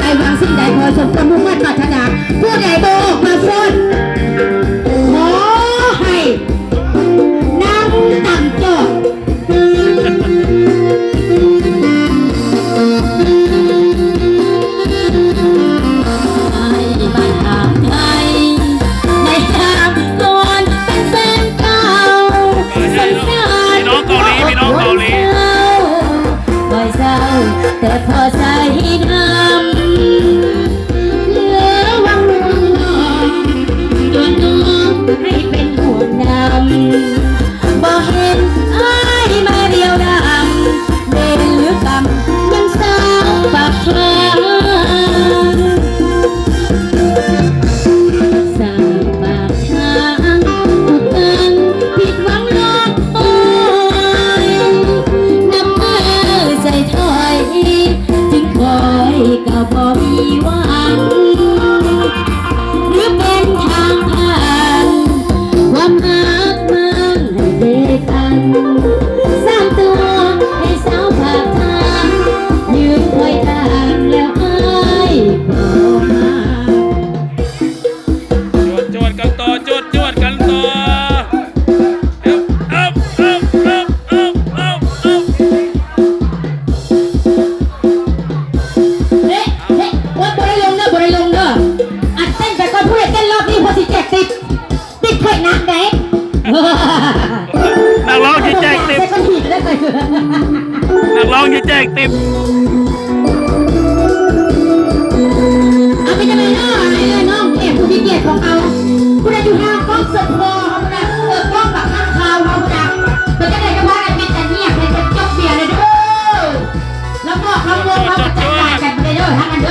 ใดหวังสิ่งใดขอสมความมุ่งมั่นปรารถนาผู้ใดโบกมาฟ้อนขอให้นั่งต่ำจอดให้บ้านทางไทยในทางก่อนเป็นแฟนเก่า บอกเห็นไอ้ายมาเดียวดำเดินหรือกำยังสาวปากทางสร้างปากทางอุกันผิดหวังลอกโอยน้ำมือใจถอย จึงคอยก็บ่มีหวัง กันต่อจวดจวดกันต่อเอาเอาเอาเอาเอาเอาเฮ้เฮ้ว่าบริลงเด้อบริลงเด้ออัดเต้นไปก่อนผู้ใดเต้นรอบนี้พอสิแจกติดติดถ้วยน้ำแดงนักร้องที่แจกติบ เต้นคนผิดได้เลย นักร้องที่แจกติบ